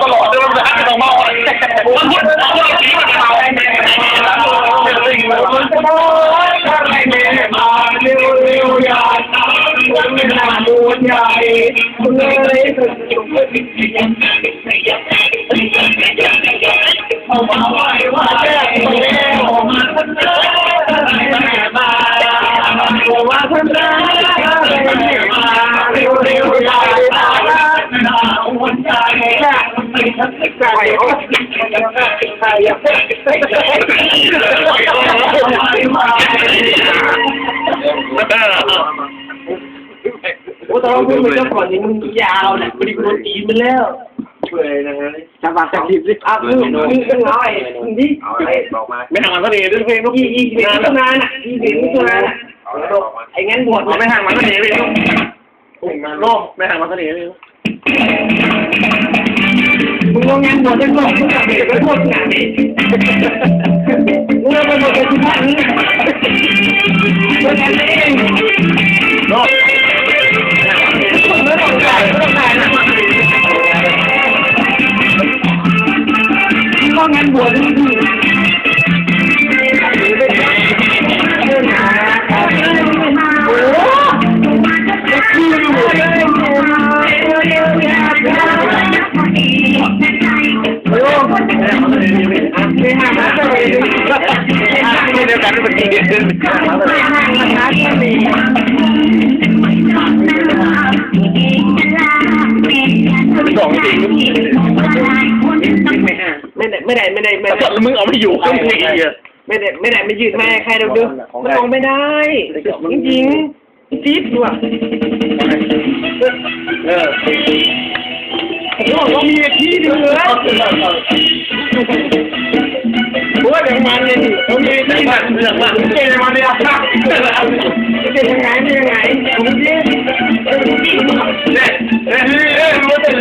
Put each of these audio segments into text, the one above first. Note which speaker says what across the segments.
Speaker 1: ตลอดเลยมันหักต้องเมาอะไรมันพูดมันพูดผีมันเมาเป็นสิ่งมันจะบอกว่าใครไม่มาเร็วเร็วอย่าทำมันไม่น่าดูใหญ่คุณเลยสุดสุดเอามาไหว้ว่าแก้แล้ว หัวใจแค่ไม่ทันใจโอ้ใครอยากมา
Speaker 2: โอ้ตอนพูดมันก็ก่อนนี้มึงยาวแหละมันดีกว่าตีมันแล้ว
Speaker 1: ช่วยนะฮะ
Speaker 2: จับปากจับดิบสิอะมึงมึงก็น้อยมึงดิ
Speaker 1: เอาอะไรบอกมาไม่ห่างมันก็ดีด้วยเพลงลูก
Speaker 2: ยี่ยี่สิบมิถุนายนอะยี่สิบมิถุนายนอะไอ้งั้นบวช
Speaker 1: ไม่ห่างมันก็ดีพี่ลูกโลกไม่ห่างมันก็ดีพี่
Speaker 2: มึง งงานบวชจะบอกมึงกับเด็กก็โทษงานนี้มึงเอาไปบวชกับที่พันนี่บวชกันเอง
Speaker 1: โลก
Speaker 2: มึงไม่ต้องการไม่ต้องการนะมึงก็งานบวช ไม่เดี
Speaker 1: ยวกันเป็นทีเดียวกัน
Speaker 2: ไม่ห้ามนะแค่นี้
Speaker 1: สองจริ
Speaker 2: ไม่ได้ไม่ได้ไม่ได้ไม่ได้
Speaker 1: มึงเอาไม่อยู่ก็มึงอีกอะ
Speaker 2: ไม่ได้ไม่ได้ไม่ยืดแม่ใครเราดูมันลงไม่ได้จริงจริงจี๊ดว่ะ
Speaker 1: เออ
Speaker 2: โอ้เรามีที่เหลือ โอ้ยอย่างมันเนี่ยเรามี
Speaker 1: เรื่
Speaker 2: ที่
Speaker 1: องมันเรื่องมัน
Speaker 2: เก่งมันเนี่ยครับเป็นยังไงเป็นยังไงผมเจ๊
Speaker 1: เนี่ยเอ้ยเอ้ยเอ้ยมันเป็น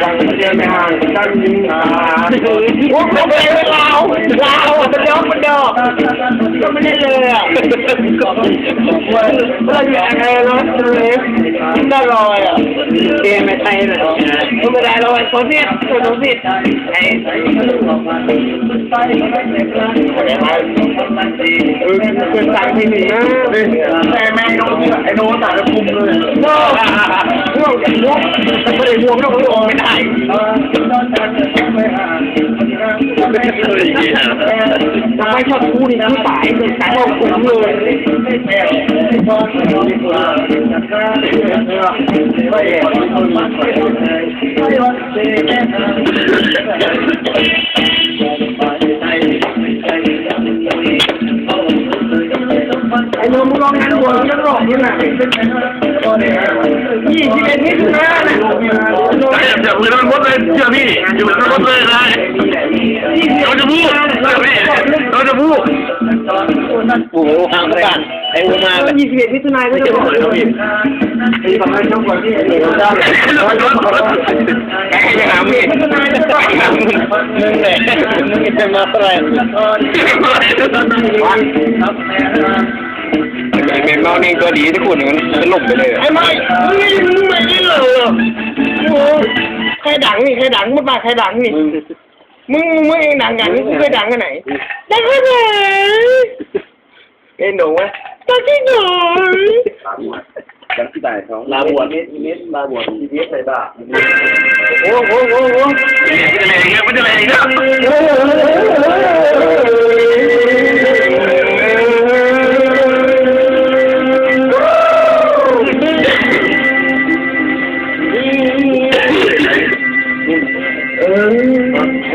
Speaker 2: ตั้งเรียนไม่ห่างตั้งยิงอ่าโอ้เขาเป็นเราเราเป็นดอกเป็นดอกก็ไม่ได้เลยอะเราอยากอะไรรถเลยน่าลอยอะเกมไม่ใช่เลย ไม่ได้ลอยโซเฟียตโซเฟียตไอ้เออเป็นสายที่หนีนะ
Speaker 1: แต่แม่งไอ้โน้ตแต่ละคุมเลย
Speaker 2: โน่ห่วงห่วงไม่ได้ห่วงต้องห่วงไม่ได้ทำไมชอบคู่นี่คือสายเป็นสายของผมเลยไอ้นมลองงานหัวจะหลอกนี่แหละยี่สิบเอ็ดมิถุนายนนะ
Speaker 1: ไอ้จับมือมันมดเลยเชื่อพี่อยู่มันมดเลยนะเราจะพูดเราพี่เราจะพูดโอ้โหห่างกันไอ้หัวมาเลย
Speaker 2: ยี่สิบเอ็ดมิถุนายน
Speaker 1: ไม่
Speaker 2: ก็
Speaker 1: ใช่
Speaker 2: จะ
Speaker 1: ผมเลยครับพี่
Speaker 2: ไอ้ทำไมต้องก่อนที่ไอ้เด็กเราได้
Speaker 1: แกจะหาพี่มึง เนี่มึงจะมาอะไรเมนเมานี่ก็ดีที่คุณมันสลบไปเลย
Speaker 2: ไอ้ไม่มึงไม่ได้เลยโอ้ใครดังนี่ใครดังมึงมาใครดังนี่มึงมึงเองดังกันมึงเคยดังกันไหนดังกันไหนเป็นหนูไหมดังที่ไหน
Speaker 1: ลาบวชนิดนิดลาบวชทีนี้ใส่บา
Speaker 2: โอ้โหโอ้โห
Speaker 1: มันจะแรงเงี้ยมันจะแรงเงี้ย
Speaker 2: เอออั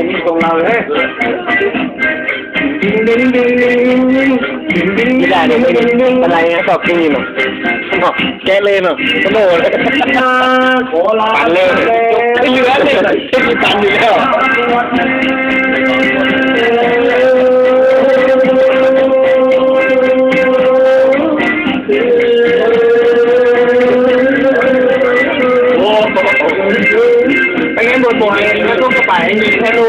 Speaker 2: นนี้ของเราเลยดึงดึงดึงดึงดึงดึง
Speaker 1: ไม่ได้เลยอะไรนะตอบจริงเนาะบอกแกเลยเนาะกระโดดปั่นเลยไม่เหลือเลย ไม่มีปั่นอยู่แล้วโอ้โห
Speaker 2: ไปงั้นบนบนเลยแล้วก็กระป๋ายแค่ลู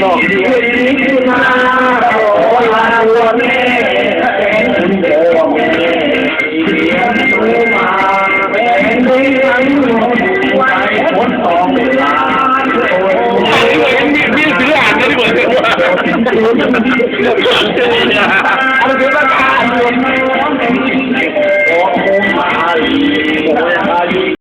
Speaker 2: หลอกดีเลา เรื่องนา
Speaker 3: รเดินอะไรเป็
Speaker 2: นประการ